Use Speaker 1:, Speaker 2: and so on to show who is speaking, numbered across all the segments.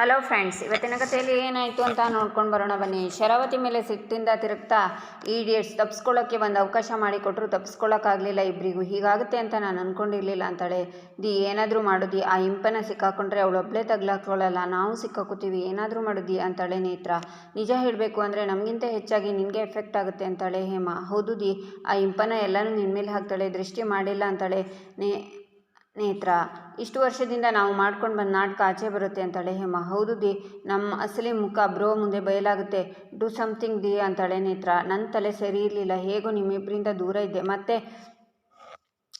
Speaker 1: Hello friends ಇವತ್ತಿನ ಕಥೆಯಲ್ಲಿ ಏನಾಯಿತು ಅಂತ ನೋಡ್ಕೊಂಡು ಬರೋಣ ಬನ್ನಿ. ಶರಾವತಿ ಮೇಲೆ ಸಿಟ್ಟಿಂದ ತಿರುಗ್ತಾ ಈಡಿಯಟ್ಸ್ ತಪ್ಪಿಸ್ಕೊಳ್ಳೋಕ್ಕೆ ಒಂದು ಅವಕಾಶ ಮಾಡಿಕೊಟ್ರು ತಪ್ಪಿಸ್ಕೊಳ್ಳೋಕ್ಕಾಗಲಿಲ್ಲ ಇಬ್ಬರಿಗೂ ಹೀಗಾಗುತ್ತೆ ಅಂತ ನಾನು ಅಂದ್ಕೊಂಡಿರಲಿಲ್ಲ ಅಂತಾಳೆ. ದಿ, ಏನಾದರೂ ಮಾಡೋದಿ? ಆ ಇಂಪನ ಸಿಕ್ಕಾಕೊಂಡ್ರೆ ಅವಳು ಒಬ್ಬಳೇ ತಗ್ಲಾಕೊಳ್ಳಲ್ಲ ನಾವು ಸಿಕ್ಕಾಕೋತೀವಿ. ಏನಾದರೂ ಮಾಡೋದಿ? ಅಂತಾಳೆ ನೇತ್ರ. ನಿಜ ಹೇಳಬೇಕು ಅಂದರೆ ನಮಗಿಂತ ಹೆಚ್ಚಾಗಿ ನಿನಗೆ ಎಫೆಕ್ಟ್ ಆಗುತ್ತೆ ಅಂತಾಳೆ ಹೇಮ. ಹೌದು ದಿ, ಆ ಇಂಪನ ಎಲ್ಲನೂ ನಿನ್ನ ಮೇಲೆ ಹಾಕ್ತಾಳೆ, ದೃಷ್ಟಿ ಮಾಡಿಲ್ಲ ಅಂತಾಳೆ ನೇ ನೇತ್ರ ಇಷ್ಟು ವರ್ಷದಿಂದ ನಾವು ಮಾಡ್ಕೊಂಡು ಬಂದ ನಾಟಕ ಆಚೆ ಬರುತ್ತೆ ಅಂತಾಳೆ ಹೇಮ. ಹೌದು ದಿ ನಮ್ಮ ಅಸಲಿ ಮುಖ ಬ್ರೋ ಮುಂದೆ ಬಯಲಾಗುತ್ತೆ. ಡು ಸಮಥಿಂಗ್ ದಿ ಅಂತಾಳೆ ನೇತ್ರ. ನನ್ನ ತಲೆ ಸರಿ ಇರಲಿಲ್ಲ, ಹೇಗೋ ನಿಮ್ಮಿಬ್ಬರಿಂದ ದೂರ ಇದ್ದೆ. ಮತ್ತೆ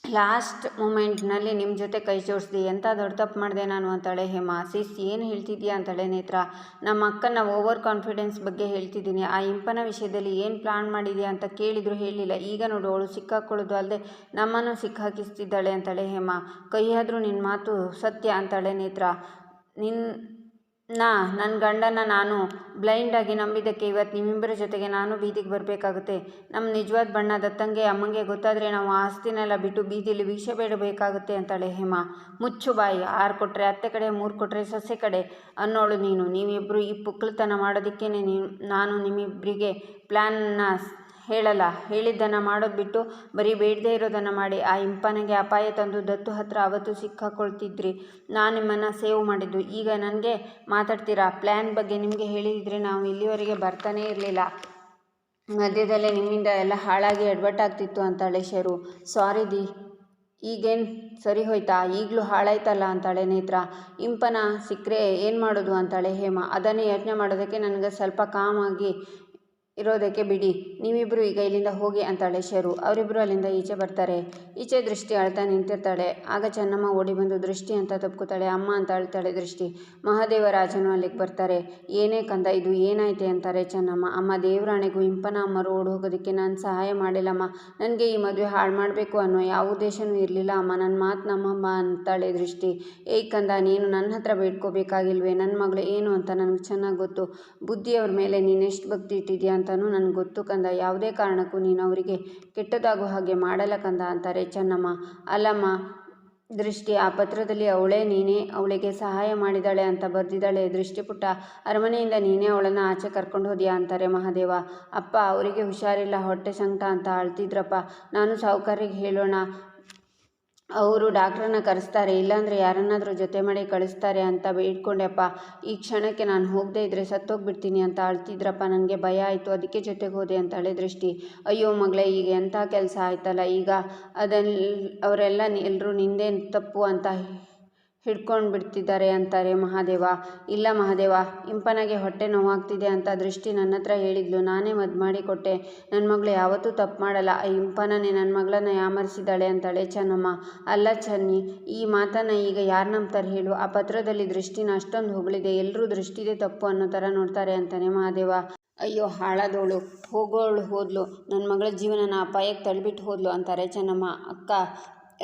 Speaker 1: ಲಾಸ್ಟ್ ಮೂಮೆಂಟ್ನಲ್ಲಿ ನಿಮ್ಮ ಜೊತೆ ಕೈ ಜೋಡಿಸ್ದೆ ಎಂಥ ದೊಡ್ಡ ತಪ್ಪು ಮಾಡಿದೆ ನಾನು ಅಂತಾಳೆ. ಹೇಮ, ಸಿಸ್, ಏನು ಹೇಳ್ತಿದ್ಯಾ ಅಂತಾಳೆ ನೇತ್ರ. ನಮ್ಮ ಅಕ್ಕನ ಓವರ್ ಕಾನ್ಫಿಡೆನ್ಸ್ ಬಗ್ಗೆ ಹೇಳ್ತಿದ್ದೀನಿ. ಆ ಇಂಪನ ವಿಷಯದಲ್ಲಿ ಏನು ಪ್ಲಾನ್ ಮಾಡಿದೆಯಾ ಅಂತ ಕೇಳಿದ್ರು ಹೇಳಿಲ್ಲ. ಈಗ ನೋಡು, ಅವಳು ಸಿಕ್ಕಾಕೊಳ್ಳೋದು ಅಲ್ಲದೆ ನಮ್ಮನ್ನು ಸಿಕ್ಕಾಕಿಸ್ತಿದ್ದಾಳೆ ಅಂತಾಳೆ ಹೇಮ. ಕೈಯಾದರೂ ನಿನ್ನ ಮಾತು ಸತ್ಯ ಅಂತಾಳೆ ನೇತ್ರ. ನಿನ್ನ ನಾ ನನ್ನ ಗಂಡನ ನಾನು ಬ್ಲೈಂಡಾಗಿ ನಂಬಿದ್ದಕ್ಕೆ ಇವತ್ತು ನಿಮ್ಮಿಬ್ಬರ ಜೊತೆಗೆ ನಾನು ಬೀದಿಗೆ ಬರಬೇಕಾಗುತ್ತೆ. ನಮ್ಮ ನಿಜವಾದ ಬಣ್ಣ ದತ್ತಂಗೆ, ಅಮ್ಮಂಗೆ ಗೊತ್ತಾದರೆ ನಾವು ಆಸ್ತಿನೆಲ್ಲ ಬಿಟ್ಟು ಬೀದಿಲಿ ಭಿಕ್ಷೆ ಬೇಡಬೇಕಾಗುತ್ತೆ ಅಂತಾಳೆ ಹೇಮ. ಮುಚ್ಚು ಬಾಯಿ, ಆರು ಕೊಟ್ಟರೆ ಅತ್ತೆ ಕಡೆ, ಮೂರು ಕೊಟ್ಟರೆ ಸೊಸೆ ಕಡೆ ಅನ್ನೋಳು ನೀನು. ನೀವಿಬ್ಬರು ಈ ಪುಕ್ಕಳತನ ಮಾಡೋದಕ್ಕೇ ನೀನು, ನಾನು ನಿಮ್ಮಿಬ್ಬರಿಗೆ ಪ್ಲ್ಯಾನ್ನ ಹೇಳಲ್ಲ. ಹೇಳಿದ್ದನ್ನು ಮಾಡೋದು ಬಿಟ್ಟು ಬರೀ ಬೇಡದೇ ಇರೋದನ್ನು ಮಾಡಿ. ಆ ಇಂಪನಿಗೆ ಅಪಾಯ ತಂದು ದತ್ತು ಹತ್ರ ಅವತ್ತು ಸಿಕ್ಕಾಕೊಳ್ತಿದ್ರಿ. ನಾನು ನಿಮ್ಮನ್ನು ಸೇವ್ ಮಾಡಿದ್ದು. ಈಗ ನನಗೆ ಮಾತಾಡ್ತೀರಾ? ಪ್ಲ್ಯಾನ್ ಬಗ್ಗೆ ನಿಮಗೆ ಹೇಳಿದರೆ ನಾವು ಇಲ್ಲಿವರೆಗೆ ಬರ್ತಾನೇ ಇರಲಿಲ್ಲ. ಮಧ್ಯದಲ್ಲೇ ನಿಮ್ಮಿಂದ ಎಲ್ಲ ಹಾಳಾಗಿ ಎಡ್ವಟ್ಟಾಗ್ತಿತ್ತು ಅಂತಾಳೆ ಶರು. ಸಾರಿ ದಿ. ಈಗೇನು ಸರಿ ಹೋಯ್ತಾ? ಈಗಲೂ ಹಾಳಾಯ್ತಲ್ಲ ಅಂತಾಳೆ ನೇತ್ರ. ಇಂಪನ ಸಿಕ್ಕರೆ ಏನು ಮಾಡೋದು ಅಂತಾಳೆ ಹೇಮ. ಅದನ್ನೇ ಯೋಚನೆ ಮಾಡೋದಕ್ಕೆ ನನಗೆ ಸ್ವಲ್ಪ ಕಾಮಾಗಿ ಇರೋದಕ್ಕೆ ಬಿಡಿ. ನೀವಿಬ್ಬರು ಈಗ ಇಲ್ಲಿಂದ ಹೋಗಿ ಅಂತಾಳೆ ಶರು. ಅವರಿಬ್ಬರು ಅಲ್ಲಿಂದ ಈಚೆ ಬರ್ತಾರೆ. ಈಚೆ ದೃಷ್ಟಿ ಅಳ್ತಾ ನಿಂತಿರ್ತಾಳೆ. ಆಗ ಚೆನ್ನಮ್ಮ ಓಡಿ ಬಂದು, ದೃಷ್ಟಿ ಅಂತ ತಪ್ಕೋತಾಳೆ ಅಮ್ಮ ಅಂತ ಅಳ್ತಾಳೆ ದೃಷ್ಟಿ. ಮಹಾದೇವರಾಜನು ಅಲ್ಲಿಗೆ ಬರ್ತಾರೆ. ಏನೇ ಕಂದ, ಇದು ಏನಾಯ್ತೆ ಅಂತಾರೆ ಚೆನ್ನಮ್ಮ. ಅಮ್ಮ, ದೇವರಾಣೆಗೂ ಇಂಪನ ಅಮ್ಮರು ಓಡಿ ಹೋಗೋದಕ್ಕೆ ನಾನು ಸಹಾಯ ಮಾಡಿಲ್ಲಮ್ಮ. ನನಗೆ ಈ ಮದುವೆ ಹಾಳು ಮಾಡಬೇಕು ಅನ್ನೋ ಯಾವ ಉದ್ದೇಶನೂ ಇರಲಿಲ್ಲ. ಅಮ್ಮ ನನ್ನ ಮಾತು ನಮ್ಮಮ್ಮ ಅಂತಾಳೆ ದೃಷ್ಟಿ. ಏಯ್ ಕಂದ, ನೀನು ನನ್ನ ಹತ್ರ ಬೇಡ್ಕೋಬೇಕಾಗಿಲ್ವೇ? ನನ್ನ ಮಗಳು ಏನು ಅಂತ ನನಗೆ ಚೆನ್ನಾಗಿ ಗೊತ್ತು. ಬುದ್ಧಿಯವ್ರ ಮೇಲೆ ನೀನು ಎಷ್ಟು ಭಕ್ತಿ ಇಟ್ಟಿದ್ಯಾ ಅಂತಲೂ ನನಗೆ ಗೊತ್ತು ಕಂದ. ಯಾವುದೇ ಕಾರಣಕ್ಕೂ ನೀನು ಅವರಿಗೆ ಕೆಟ್ಟದಾಗೋ ಹಾಗೆ ಮಾಡಲ್ಲ ಕಂದ ಅಂತಾರೆ ಚೆನ್ನಮ್ಮ. ಅಲ್ಲಮ್ಮ, ದೃಷ್ಟಿ, ಆ ಪತ್ರದಲ್ಲಿ ಅವಳೇ ನೀನೇ ಅವಳಿಗೆ ಸಹಾಯ ಮಾಡಿದಾಳೆ ಅಂತ ಬರೆದಿದ್ದಾಳೆ ದೃಷ್ಟಿ ಪುಟ್ಟ ಅರಮನೆಯಿಂದ ನೀನೇ ಅವಳನ್ನು ಆಚೆ ಕರ್ಕೊಂಡು ಹೋದ್ಯಾ ಅಂತಾರೆ ಮಹಾದೇವ. ಅಪ್ಪ, ಅವರಿಗೆ ಹುಷಾರಿಲ್ಲ, ಹೊಟ್ಟೆ ಸಂಕಟ ಅಂತ ಅಳ್ತಿದ್ರಪ್ಪ. ನಾನು ಸಾಹುಕಾರಿಗೆ ಹೇಳೋಣ. ಅವರು ಡಾಕ್ಟ್ರನ್ನ ಕರೆಸ್ತಾರೆ, ಇಲ್ಲಾಂದರೆ ಯಾರನ್ನಾದರೂ ಜೊತೆ ಮಾಡಿ ಕಳಿಸ್ತಾರೆ ಅಂತ ಬೇಡ್ಕೊಂಡೆಪ್ಪ ಈ ಕ್ಷಣಕ್ಕೆ ನಾನು ಹೋಗದೇ ಇದ್ದರೆ ಸತ್ತೋಗ್ಬಿಡ್ತೀನಿ ಅಂತ ಅಳ್ತಿದ್ರಪ್ಪ ನನಗೆ ಭಯ ಆಯಿತು, ಅದಕ್ಕೆ ಜೊತೆಗೆ ಹೋದೆ ಅಂತಾಳೆ ದೃಷ್ಟಿ. ಅಯ್ಯೋ ಮಗಳೇ, ಈಗ ಎಂಥ ಕೆಲಸ ಆಯ್ತಲ್ಲ, ಈಗ ಅದೆಲ್ಲ ಅವರೆಲ್ಲ ಎಲ್ಲರೂ ನಿಂದೇನು ತಪ್ಪು ಅಂತ ಹಿಡ್ಕೊಂಡು ಬಿಡ್ತಿದ್ದಾರೆ ಅಂತಾರೆ ಮಹಾದೇವ. ಇಲ್ಲ ಮಹಾದೇವ, ಇಂಪನಾಗೆ ಹೊಟ್ಟೆ ನೋವಾಗ್ತಿದೆ ಅಂತ ದೃಷ್ಟಿ ನನ್ನ ಹತ್ರ ಹೇಳಿದ್ಲು. ನಾನೇ ಮದ್ದು ಮಾಡಿ ಕೊಟ್ಟೆ ನನ್ನ ಮಗಳು ಯಾವತ್ತೂ ತಪ್ಪು ಮಾಡಲ್ಲ. ಆ ಇಂಪನನೇ ನನ್ನ ಮಗಳನ್ನ ಯಾಮರಿಸಿದ್ದಾಳೆ ಅಂತಾಳೆ ಚೆನ್ನಮ್ಮ. ಅಲ್ಲ ಚನ್ನಿ, ಈ ಮಾತನ್ನು ಈಗ ಯಾರು ನಂಬ್ತಾರೆ ಹೇಳು. ಆ ಪತ್ರದಲ್ಲಿ ದೃಷ್ಟಿನ ಅಷ್ಟೊಂದು ಹೊಗಳಿದೆ. ಎಲ್ಲರೂ ದೃಷ್ಟಿದೆ ತಪ್ಪು ಅನ್ನೋ ಥರ ನೋಡ್ತಾರೆ ಅಂತಾನೆ ಮಹಾದೇವ. ಅಯ್ಯೋ ಹಾಳಾದವಳು ಹೋಗೋಳು ಹೋದ್ಲು. ನನ್ನ ಮಗಳ ಜೀವನನ ಅಪಾಯಕ್ಕೆ ತಳ್ಳಿಬಿಟ್ಟು ಹೋದ್ಲು ಅಂತಾರೆ ಚೆನ್ನಮ್ಮ. ಅಕ್ಕ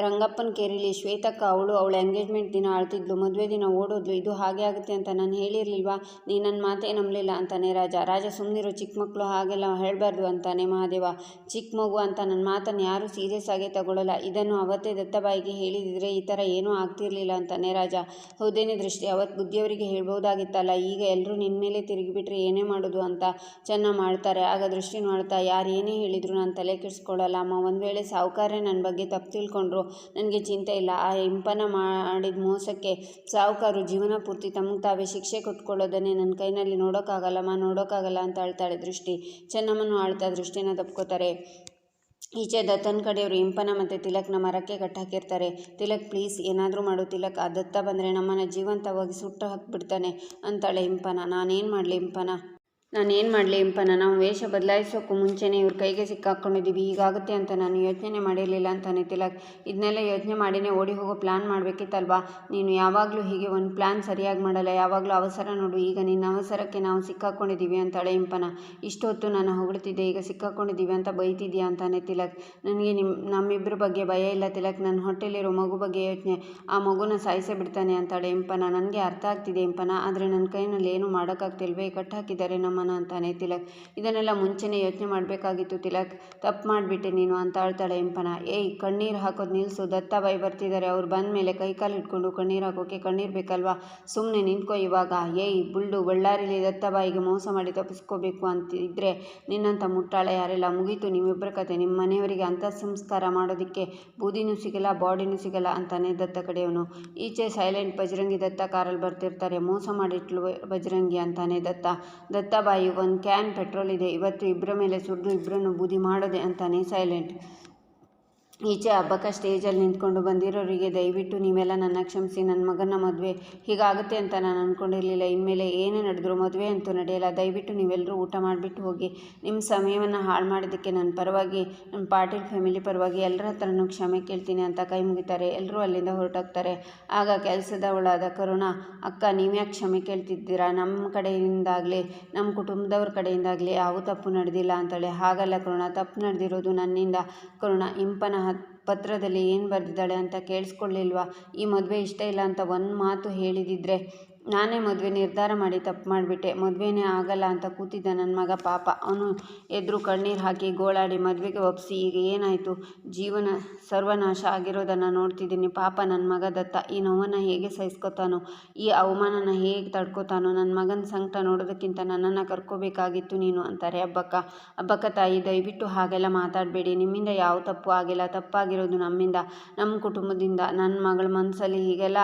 Speaker 1: ರಂಗಪ್ಪನ ಕೇರಿಲಿ ಶ್ವೇತಕ್ಕ ಅವಳು ಅವಳ ಎಂಗೇಜ್ಮೆಂಟ್ ದಿನ ಆಳ್ತಿದ್ಲು, ಮದುವೆ ದಿನ ಓಡೋದ್ಲು, ಇದು ಹಾಗೆ ಆಗುತ್ತೆ ಅಂತ ನಾನು ಹೇಳಿರಲಿಲ್ವಾ? ನೀ ನನ್ನ ಮಾತೇ ನಂಬಲಿಲ್ಲ ಅಂತಾನೆ ರಾಜ. ರಾಜ ಸುಮ್ಮನಿರೋ ಚಿಕ್ಕ ಮಕ್ಕಳು ಹಾಗೆಲ್ಲ ಹೇಳಬಾರ್ದು ಅಂತಾನೆ ಮಹಾದೇವ. ಚಿಕ್ಕ ಮಗು ಅಂತ ನನ್ನ ಮಾತನ್ನು ಯಾರೂ ಸೀರಿಯಸ್ ಆಗಿ ತಗೊಳ್ಳಲ್ಲ ಇದನ್ನು ಅವತ್ತೇ ದತ್ತಬಾಯಿಗೆ ಹೇಳಿದಿದ್ರೆ ಈ ಥರ ಏನೂ ಆಗ್ತಿರ್ಲಿಲ್ಲ ಅಂತಾನೆ ರಾಜ. ಹೌದೇನೆ ದೃಷ್ಟಿ ಅವತ್ತು ಬುದ್ಧಿಯವರಿಗೆ ಹೇಳ್ಬೋದಾಗಿತ್ತಲ್ಲ. ಈಗ ಎಲ್ಲರೂ ನಿನ್ನ ಮೇಲೆ ತಿರುಗಿಬಿಟ್ರೆ ಏನೇ ಮಾಡೋದು ಅಂತ ಚೆನ್ನಾಗಿ ಮಾಡ್ತಾರೆ. ಆಗ ದೃಷ್ಟಿ ನೋಡ್ತಾ, ಯಾರು ಏನೇ ಹೇಳಿದ್ರು ನಾನು ತಲೆ ಕೆಡಿಸ್ಕೊಳ್ಳಲ್ಲ ಅಮ್ಮ, ಒಂದು ವೇಳೆ ಸಾವುಕಾರೇ ನನ್ನ ಬಗ್ಗೆ ತಪ್ಪು ತಿಳ್ಕೊಂಡ್ರು ನನಗೆ ಚಿಂತೆ ಇಲ್ಲ. ಆ ಇಂಪನ ಮಾಡಿದ ಮೋಸಕ್ಕೆ ಸಾಹುಕಾರು ಜೀವನ ಪೂರ್ತಿ ತಮಗೆ ತಾವೇ ಶಿಕ್ಷೆ ಕೊಟ್ಕೊಳ್ಳೋದನ್ನೇ ನನ್ನ ಕೈನಲ್ಲಿ ನೋಡೋಕ್ಕಾಗಲ್ಲಮ್ಮ, ನೋಡೋಕ್ಕಾಗಲ್ಲ ಅಂತ ಅಳ್ತಾಳೆ ದೃಷ್ಟಿ. ಚೆನ್ನಮ್ಮನು ಆಳ್ತಾ ದೃಷ್ಟಿನ ತಪ್ಕೋತಾರೆ. ಈಚೆ ದತ್ತನ ಕಡೆಯವರು ಇಂಪನ ಮತ್ತು ತಿಲಕ್ನ ಮರಕ್ಕೆ ಕಟ್ಟಾಕಿರ್ತಾರೆ ತಿಲಕ್, ಪ್ಲೀಸ್, ಏನಾದರೂ ಮಾಡು ತಿಲಕ್, ಆ ದತ್ತ ಬಂದರೆ ನಮ್ಮನ್ನು ಜೀವಂತವಾಗಿ ಸುಟ್ಟು ಹಾಕಿಬಿಡ್ತಾನೆ ಅಂತಾಳೆ ಇಂಪನ. ನಾನೇನು ಮಾಡಲಿ ಇಂಪನ? ನಾನೇನು ಮಾಡಲಿ ಇಂಪನ ನಾವು ವೇಷ ಬದಲಾಯಿಸೋಕ್ಕೂ ಮುಂಚೆನೇ ಇವ್ರ ಕೈಗೆ ಸಿಕ್ಕಾಕ್ಕೊಂಡಿದ್ದೀವಿ ಹೀಗಾಗುತ್ತೆ ಅಂತ ನಾನು ಯೋಚನೆ ಮಾಡಿರಲಿಲ್ಲ ಅಂತಾನೆ ತಿಲಕ್ ಇದನ್ನೆಲ್ಲ ಯೋಚನೆ ಮಾಡಿನೇ ಓಡಿ ಹೋಗೋ ಪ್ಲ್ಯಾನ್ ಮಾಡಬೇಕಿತ್ತಲ್ವಾ? ನೀನು ಯಾವಾಗಲೂ ಹೀಗೆ ಒಂದು ಪ್ಲ್ಯಾನ್ ಸರಿಯಾಗಿ ಮಾಡಲ್ಲ. ಯಾವಾಗಲೂ ಅವಸರ ನೋಡು. ಈಗ ನಿನ್ನ ಅವಸರಕ್ಕೆ ನಾವು ಸಿಕ್ಕಾಕೊಂಡಿದ್ದೀವಿ ಅಂತಾಳೆ ಇಂಪನ ಇಷ್ಟೊತ್ತು ನಾನು ಹೊಗಳ್ತಿದ್ದೆ. ಈಗ ಸಿಕ್ಕಾಕ್ಕೊಂಡಿದ್ದೀವಿ ಅಂತ ಬೈತಿದ್ಯಾ ಅಂತಾನೆ ತಿಲಕ್ ನನಗೆ ನಿಮ್ಮ ನಮ್ಮಿಬ್ಬರ ಬಗ್ಗೆ ಭಯ ಇಲ್ಲ ತಿಲಕ್. ನನ್ನ ಹೊಟ್ಟೆಲಿರೋ ಮಗು ಬಗ್ಗೆ ಯೋಚನೆ. ಆ ಮಗುನ ಸಾಯಿಸೇ ಬಿಡ್ತಾನೆ ಅಂತಾಳೆ ಇಂಪನ ನನಗೆ ಅರ್ಥ ಆಗ್ತಿದೆ ಇಂಪನ ಆದರೆ ನನ್ನ ಕೈನಲ್ಲಿ ಏನೂ ಮಾಡೋಕ್ಕಾಗ್ತಿಲ್ವೇ? ಕಟ್ಟಾಕಿದ್ದಾರೆ ನಮ್ಮ ನಮ್ಮನ ಅಂತಾನೆ ತಿಲಕ್. ಇದನ್ನೆಲ್ಲ ಮುಂಚೆನೇ ಯೋಚನೆ ಮಾಡಬೇಕಾಗಿತ್ತು ತಿಲಕ್. ತಪ್ಪು ಮಾಡಿಬಿಟ್ಟೆ ನೀನು ಅಂತ ಅಳ್ತಾಳೆ ಇಂಪನ. ಏಯ್, ಕಣ್ಣೀರು ಹಾಕೋದು ನಿಲ್ಲಿಸು ದತ್ತಾಬಾಯಿ ಬರ್ತಿದ್ದಾರೆ ಅವ್ರು ಬಂದ ಮೇಲೆ ಕೈಕಾಲು ಇಟ್ಕೊಂಡು ಕಣ್ಣೀರು ಹಾಕೋಕೆ ಕಣ್ಣೀರು ಬೇಕಲ್ವಾ? ಸುಮ್ಮನೆ ನಿಂತ್ಕೋ ಇವಾಗ. ಏಯ್, ಬುಲ್ಡು, ಬಳ್ಳಾರಿಲಿ ದತ್ತಾಬಾಯಿಗೆ ಮೋಸ ಮಾಡಿ ತಪ್ಪಿಸ್ಕೋಬೇಕು ಅಂತ ಇದ್ದರೆ ನಿನ್ನಂಥ ಮುಟ್ಟಾಳೆ ಯಾರೆಲ್ಲ? ಮುಗೀತು ನಿಮ್ಮಿಬ್ಬರ ಕತೆ. ನಿಮ್ಮ ಮನೆಯವರಿಗೆ ಅಂತ ಸಂಸ್ಕಾರ ಮಾಡೋದಕ್ಕೆ ಬೂದಿನೂ ಸಿಗಲ್ಲ, ಬಾಡಿನೂ ಸಿಗಲ್ಲ ಅಂತಾನೆ ದತ್ತ ಕಡೆಯವನು. ಈಚೆ ಸೈಲೆಂಟ್ ಬಜರಂಗಿ ದತ್ತ ಕಾರಲ್ಲಿ ಬರ್ತಿರ್ತಾರೆ. ಮೋಸ ಮಾಡಿಟ್ಲು ಬಜರಂಗಿ ಅಂತಾನೆ ದತ್ತ. ದತ್ತ ದತ್ತಾಬಾಯಿ ಒಂದು ಕ್ಯಾನ್ ಪೆಟ್ರೋಲ್ ಇದೆ. ಇವತ್ತು ಇಬ್ಬರ ಮೇಲೆ ಸುರಿದು ಇಬ್ಬರನ್ನು ಬೂದಿ ಮಾಡೋದೆ ಅಂತಾನೆ ಸೈಲೆಂಟ್. ಈಚೆ ಹಬ್ಬಕ್ಕೆ ಸ್ಟೇಜಲ್ಲಿ ನಿಂತ್ಕೊಂಡು ಬಂದಿರೋರಿಗೆ ದಯವಿಟ್ಟು ನೀವೆಲ್ಲ ನನ್ನ ಕ್ಷಮಿಸಿ, ನನ್ನ ಮಗನ ಮದುವೆ ಹೀಗಾಗುತ್ತೆ ಅಂತ ನಾನು ಅಂದ್ಕೊಂಡಿರಲಿಲ್ಲ ಇನ್ಮೇಲೆ ಏನೇ ನಡೆದ್ರು ಮದುವೆ ಅಂತೂ ನಡೆಯಲ್ಲ. ದಯವಿಟ್ಟು ನೀವೆಲ್ಲರೂ ಊಟ ಮಾಡಿಬಿಟ್ಟು ಹೋಗಿ, ನಿಮ್ಮ ಸಮಯವನ್ನು ಹಾಳು ಮಾಡಿದ್ದಕ್ಕೆ ನನ್ನ ಪರವಾಗಿ, ನಮ್ಮ ಪಾಟೀಲ್ ಫ್ಯಾಮಿಲಿ ಪರವಾಗಿ ಎಲ್ಲರ ಹತ್ರನೂ ಕ್ಷಮೆ ಕೇಳ್ತೀನಿ ಅಂತ ಕೈ ಮುಗಿತಾರೆ. ಎಲ್ಲರೂ ಅಲ್ಲಿಂದ ಹೊರಟೋಗ್ತಾರೆ. ಆಗ ಕೆಲಸದವಳಾದ ಕರುಣ, ಅಕ್ಕ, ನೀವ್ಯಾಕೆ ಕ್ಷಮೆ ಕೇಳ್ತಿದ್ದೀರಾ? ನಮ್ಮ ಕಡೆಯಿಂದಾಗಲಿ ನಮ್ಮ ಕುಟುಂಬದವ್ರ ಕಡೆಯಿಂದಾಗಲಿ ಯಾವ ತಪ್ಪು ನಡೆದಿಲ್ಲ ಅಂತೇಳಿ. ಹಾಗಲ್ಲ ಕರುಣ, ತಪ್ಪು ನಡೆದಿರೋದು ನನ್ನಿಂದ. ಕರುಣ, ಇಂಪನ ಪತ್ರದಲ್ಲಿ ಏನು ಬರೆದಿದ್ದಾಳೆ ಅಂತ ಕೇಳಿಸ್ಕೊಳ್ಳಿಲ್ವಾ? ಈ ಮದುವೆ ಇಷ್ಟ ಇಲ್ಲ ಅಂತ ಒಂದು ಮಾತು ಹೇಳಿದಿದ್ರೆ ನಾನೇ ಮದುವೆ, ನಿರ್ಧಾರ ಮಾಡಿ ತಪ್ಪು ಮಾಡಿಬಿಟ್ಟೆ. ಮದುವೆನೇ ಆಗಲ್ಲ ಅಂತ ಕೂತಿದ್ದ ನನ್ನ ಮಗ ಪಾಪ. ಅವನು ಎದುರು ಕಣ್ಣೀರು ಹಾಕಿ ಗೋಳಾಡಿ ಮದುವೆಗೆ ಒಪ್ಪಿಸಿ ಈಗ ಏನಾಯಿತು? ಜೀವನ ಸರ್ವನಾಶ ಆಗಿರೋದನ್ನು ನೋಡ್ತಿದ್ದೀನಿ ಪಾಪ ನನ್ನ ಮಗ ದತ್ತ. ಈ ನೋವನ್ನು ಹೇಗೆ ಸಹಿಸ್ಕೊತಾನೋ, ಈ ಅವಮಾನನ ಹೇಗೆ ತಡ್ಕೋತಾನೋ ನನ್ನ ಮಗನ ಸಂಕಟ ನೋಡೋದಕ್ಕಿಂತ ನನ್ನನ್ನು ಕರ್ಕೋಬೇಕಾಗಿತ್ತು ನೀನು ಅಂತಾರೆ ಹಬ್ಬಕ್ಕ ಹಬ್ಬಕ್ಕ ತಾಯಿ, ದಯವಿಟ್ಟು ಹಾಗೆಲ್ಲ ಮಾತಾಡಬೇಡಿ. ನಿಮ್ಮಿಂದ ಯಾವ ತಪ್ಪು ಆಗಿಲ್ಲ. ತಪ್ಪಾಗಿರೋದು ನಮ್ಮಿಂದ ನಮ್ಮ ಕುಟುಂಬದಿಂದ. ನನ್ನ ಮಗಳ ಮನಸ್ಸಲ್ಲಿ ಹೀಗೆಲ್ಲ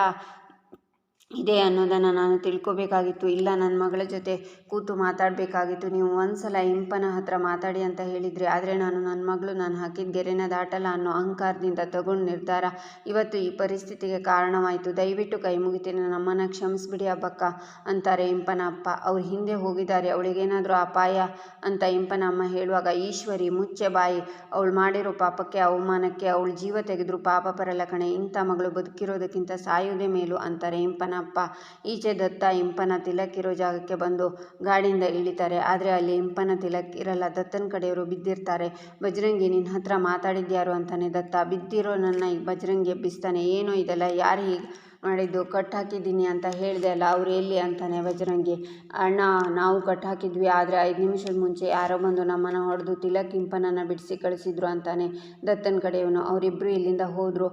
Speaker 1: ಇದೆ ಅನ್ನೋದನ್ನು ನಾನು ತಿಳ್ಕೊಬೇಕಾಗಿತ್ತು. ಇಲ್ಲ ನನ್ನ ಮಗಳ ಜೊತೆ ಕೂತು ಮಾತಾಡಬೇಕಾಗಿತ್ತು. ನೀವು ಒಂದು ಸಲ ಇಂಪನ ಹತ್ರ ಮಾತಾಡಿ ಅಂತ ಹೇಳಿದ್ರಿ. ಆದರೆ ನಾನು ನನ್ನ ಮಗಳು ನಾನು ಹಾಕಿದ ಗೆರೆನ ದಾಟಲ್ಲ ಅನ್ನೋ ಅಹಂಕಾರದಿಂದ ತಗೊಂಡು ನಿರ್ಧಾರ ಇವತ್ತು ಈ ಪರಿಸ್ಥಿತಿಗೆ ಕಾರಣವಾಯಿತು. ದಯವಿಟ್ಟು ಕೈ ಮುಗಿತೀನಿ. ನಮ್ಮನ್ನು ಕ್ಷಮಿಸ್ಬಿಡಿ ಅಬ್ಬಕ್ಕ, ಅಂತಾರೆ ಇಂಪನ ಅಪ್ಪ ಅವ್ರು ಹಿಂದೆ ಹೋಗಿದ್ದಾರೆ. ಅವಳಿಗೇನಾದರೂ ಅಪಾಯ ಅಂತ ಇಂಪನ ಅಮ್ಮ ಹೇಳುವಾಗ, ಈಶ್ವರಿ, ಮುಚ್ಚೆ ಬಾಯಿ. ಅವಳು ಮಾಡಿರೋ ಪಾಪಕ್ಕೆ, ಅವಮಾನಕ್ಕೆ, ಅವಳು ಜೀವ ತೆಗೆದ್ರು ಪಾಪ ಬರಲ್ಲ ಕಣೆ. ಇಂಥ ಮಗಳು ಬದುಕಿರೋದಕ್ಕಿಂತ ಸಾಯೋದೇ ಮೇಲು, ಅಂತಾರೆ ಇಂಪನ ಅಪ್ಪ ಈಚೆ ದತ್ತ ಇಂಪನ ತಿಲಕ್ ಇರೋ ಜಾಗಕ್ಕೆ ಬಂದು ಗಾಡಿಯಿಂದ ಇಳಿತಾರೆ. ಆದರೆ ಅಲ್ಲಿ ಇಂಪನ ತಿಲಕ್ ಇರಲ್ಲ ದತ್ತನ ಕಡೆಯವರು ಬಿದ್ದಿರ್ತಾರೆ. ಬಜರಂಗಿ ನಿನ್ನ ಹತ್ರ ಮಾತಾಡಿದ್ಯಾರು ಅಂತಾನೆ ದತ್ತ. ಬಿದ್ದಿರೋ ನನ್ನ ಈ ಬಜರಂಗಿ ಎಬ್ಬಿಸ್ತಾನೆ ಏನೋ ಇದೆಲ್ಲ? ಯಾರು ಹೀಗೆ ಮಾಡಿದ್ದು? ಕಟ್ ಹಾಕಿದ್ದೀನಿ ಅಂತ ಹೇಳಿದೆ ಅಲ್ಲ. ಅವ್ರು ಎಲ್ಲಿ? ಅಂತಾನೆ ಬಜರಂಗಿ. ಅಣ್ಣ, ನಾವು ಕಟ್ ಹಾಕಿದ್ವಿ. ಆದರೆ ಐದು ನಿಮಿಷದ ಮುಂಚೆ ಯಾರೋ ಬಂದು ನಮ್ಮನ್ನು ಹೊಡೆದು ತಿಲಕ್ ಇಂಪನನ್ನು ಬಿಡಿಸಿ ಕಳಿಸಿದ್ರು ಅಂತಾನೆ ದತ್ತನ ಕಡೆಯವನು. ಅವರಿಬ್ಬರು ಇಲ್ಲಿಂದ ಹೋದರು.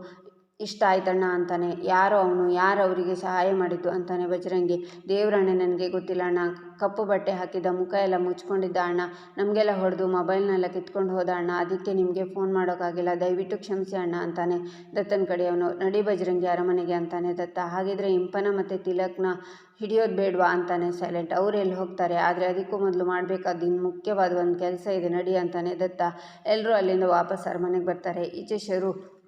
Speaker 1: ಇಷ್ಟ ಆಯ್ತಣ್ಣ ಅಂತಾನೆ. ಯಾರು ಅವನು, ಯಾರು ಅವರಿಗೆ ಸಹಾಯ ಮಾಡಿದ್ದು ಅಂತಾನೆ ಬಜರಂಗಿ. ದೇವರಣ್ಣ ನನಗೆ ಗೊತ್ತಿಲ್ಲ ಅಣ್ಣ. ಕಪ್ಪು ಬಟ್ಟೆ ಹಾಕಿದ್ದ ಮುಖ ಎಲ್ಲ ಮುಚ್ಕೊಂಡಿದ್ದ ಅಣ್ಣ. ನಮಗೆಲ್ಲ ಹೊಡೆದು ಮೊಬೈಲ್ನೆಲ್ಲ ಕಿತ್ಕೊಂಡು ಹೋದ ಅಣ್ಣ. ಅದಕ್ಕೆ ನಿಮಗೆ ಫೋನ್ ಮಾಡೋಕ್ಕಾಗಿಲ್ಲ. ದಯವಿಟ್ಟು ಕ್ಷಮಿಸಿ ಅಣ್ಣ ಅಂತಾನೆ. ದತ್ತನ ಕಡೆಯವನು, ನಡಿ ಬಜರಂಗಿ ಅರಮನೆಗೆ ಅಂತಾನೆ. ದತ್ತ, ಹಾಗಿದ್ರೆ ಇಂಪನ ಮತ್ತು ತಿಲಕ್ನ ಹಿಡಿಯೋದು ಬೇಡವಾ ಅಂತಾನೆ ಸೈಲೆಂಟ್. ಅವ್ರು ಎಲ್ಲಿ ಹೋಗ್ತಾರೆ? ಆದರೆ ಅದಕ್ಕೂ ಮೊದಲು ಮಾಡಬೇಕಾದ ಇನ್ನು ಮುಖ್ಯವಾದ ಒಂದು ಕೆಲಸ ಇದೆ. ನಡಿ ಅಂತಾನೆ ದತ್ತ. ಎಲ್ಲರೂ ಅಲ್ಲಿಂದ ವಾಪಸ್ ಅರಮನೆಗೆ ಬರ್ತಾರೆ. ಈಚೆ ಶರು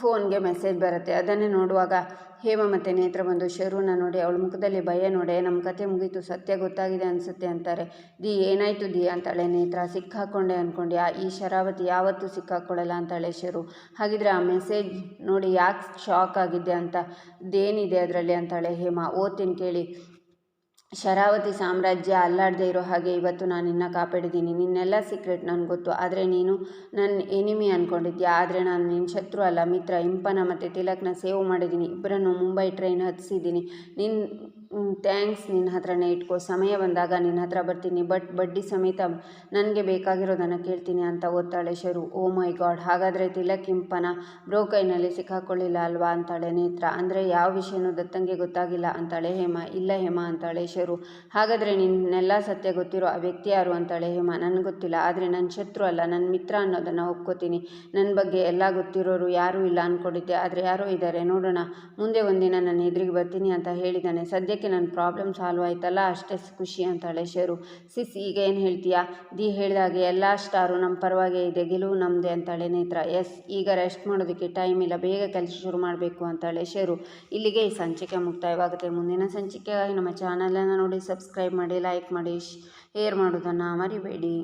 Speaker 1: ಫೋನ್ಗೆ ಮೆಸೇಜ್ ಬರುತ್ತೆ. ಅದನ್ನೇ ನೋಡುವಾಗ ಹೇಮ ಮತ್ತು ನೇತ್ರ ಬಂದು ಶರುನ ನೋಡಿ, ಅವಳ ಮುಖದಲ್ಲಿ ಭಯ ನೋಡೆ ನಮ್ಮ ಕತೆ ಮುಗೀತು, ಸತ್ಯ ಗೊತ್ತಾಗಿದೆ ಅನಿಸುತ್ತೆ ಅಂತಾರೆ. ದಿ, ಏನಾಯಿತು ದಿ? ಅಂತಾಳೆ ನೇತ್ರ. ಸಿಕ್ಕಾಕೊಂಡೆ ಅಂದ್ಕೊಂಡು ಈ ಶರಾವತಿ ಯಾವತ್ತೂ ಸಿಕ್ಕಾಕೊಳ್ಳಲ್ಲ ಅಂತಾಳೆ ಶರು. ಹಾಗಿದ್ರೆ ಆ ಮೆಸೇಜ್ ನೋಡಿ ಯಾಕೆ ಶಾಕ್ ಆಗಿದ್ದೆ ಅಂತ ಅದೇನಿದೆ ಅದರಲ್ಲಿ? ಅಂತಾಳೆ ಹೇಮ. ಓದ್ತೀನಿ ಕೇಳಿ. ಶರಾವತಿ ಸಾಮ್ರಾಜ್ಯ ಅಲ್ಲಾಡದೇ ಇರೋ ಹಾಗೆ ಇವತ್ತು ನಾನು ನಿನ್ನ ಕಾಪಾಡಿದ್ದೀನಿ. ನಿನ್ನೆಲ್ಲ ಸೀಕ್ರೆಟ್ ನನಗೆ ಗೊತ್ತು. ಆದರೆ ನೀನು ನನ್ನ ಎನಿಮಿ ಅಂದ್ಕೊಂಡಿದ್ಯಾ ಆದರೆ ನಾನು ನಿನ್ನ ಶತ್ರು ಅಲ್ಲ. ಮಿತ್ರ, ಇಂಪನ ಮತ್ತು ತಿಲಕ್ನ ಸೇವ್ ಮಾಡಿದ್ದೀನಿ. ಇಬ್ಬರನ್ನು ಮುಂಬೈ ಟ್ರೈನ್ ಹತ್ತಿಸಿದ್ದೀನಿ ನಿನ್ನ ಥ್ಯಾಂಕ್ಸ್ ನಿನ್ನ ಹತ್ರನೇ ಇಟ್ಕೋ. ಸಮಯ ಬಂದಾಗ ನಿನ್ನ ಹತ್ರ ಬರ್ತೀನಿ. ಬಟ್ ಬಡ್ಡಿ ಸಮೇತ ನನಗೆ ಬೇಕಾಗಿರೋದನ್ನು ಕೇಳ್ತೀನಿ ಅಂತ ಓದ್ತಾಳೆ ಶರು. ಓ ಮೈ ಗಾಡ್, ಹಾಗಾದರೆ ತಿಲಕಿಂಪನ ಬ್ರೋಕೈನಲ್ಲಿ ಬ್ರೋ ಕೈನಲ್ಲಿ ಸಿಕ್ಕಾಕೊಳ್ಳಿಲ್ಲ ಅಲ್ವಾ ಅಂತಾಳೆ ನೇತ್ರ. ಅಂದರೆ ಯಾವ ವಿಷಯನೂ ದತ್ತಂಗೆ ಗೊತ್ತಾಗಿಲ್ಲ ಅಂತಾಳೆ ಹೇಮ. ಇಲ್ಲ ಹೇಮ ಅಂತಾಳೆ ಶರು. ಹಾಗಾದರೆ ನಿನ್ನೆಲ್ಲ ಸತ್ಯ ಗೊತ್ತಿರೋ ಆ ವ್ಯಕ್ತಿ ಯಾರು ಅಂತಾಳೆ ಹೇಮ. ನನಗೆ ಗೊತ್ತಿಲ್ಲ, ಆದರೆ ನನ್ನ ಶತ್ರು ಅಲ್ಲ ನನ್ನ ಮಿತ್ರ ಅನ್ನೋದನ್ನು ಒಪ್ಕೋತೀನಿ. ನನ್ನ ಬಗ್ಗೆ ಎಲ್ಲ ಗೊತ್ತಿರೋರು ಯಾರೂ ಇಲ್ಲ ಅಂದ್ಕೊಂಡಿದ್ದೆ ಆದರೆ ಯಾರೋ ಇದ್ದಾರೆ ನೋಡೋಣ. ಮುಂದೆ ಒಂದಿನ ನನ್ನ ಎದುರಿಗೆ ಬರ್ತೀನಿ ಅಂತ ಹೇಳಿದ್ದಾನೆ ಸದ್ಯಕ್ಕೆ ನನ್ನ ಪ್ರಾಬ್ಲಮ್ ಸಾಲ್ವ್ ಆಯ್ತಲ್ಲ? ಅಷ್ಟೇ ಖುಷಿ ಅಂತಾಳೆ ಶೇರು. ಸಿಸ್ ಈಗ ಏನು ಹೇಳ್ತೀಯಾ? ದಿ ಹೇಳಿದಾಗೆ ಎಲ್ಲ ಸ್ಟಾರು ನಮ್ಮ ಪರವಾಗೇ ಇದೆ, ಗೆಲುವು ನಮ್ಮದೇ ಅಂತಾಳೆ ನೇತ್ರ. ಎಸ್ ಈಗ ರೆಸ್ಟ್ ಮಾಡೋದಕ್ಕೆ ಟೈಮ್ ಇಲ್ಲ, ಬೇಗ ಕೆಲಸ ಶುರು ಮಾಡಬೇಕು ಅಂತಾಳೆ ಶೇರು. ಇಲ್ಲಿಗೆ ಈ ಸಂಚಿಕೆ ಮುಕ್ತಾಯವಾಗುತ್ತೆ. ಮುಂದಿನ ಸಂಚಿಕೆಗಾಗಿ ನಮ್ಮ ಚಾನಲನ್ನು ನೋಡಿ ಸಬ್ಸ್ಕ್ರೈಬ್ ಮಾಡಿ ಲೈಕ್ ಮಾಡಿ ಶೇರ್ ಮಾಡೋದನ್ನು ಮರಿಬೇಡಿ.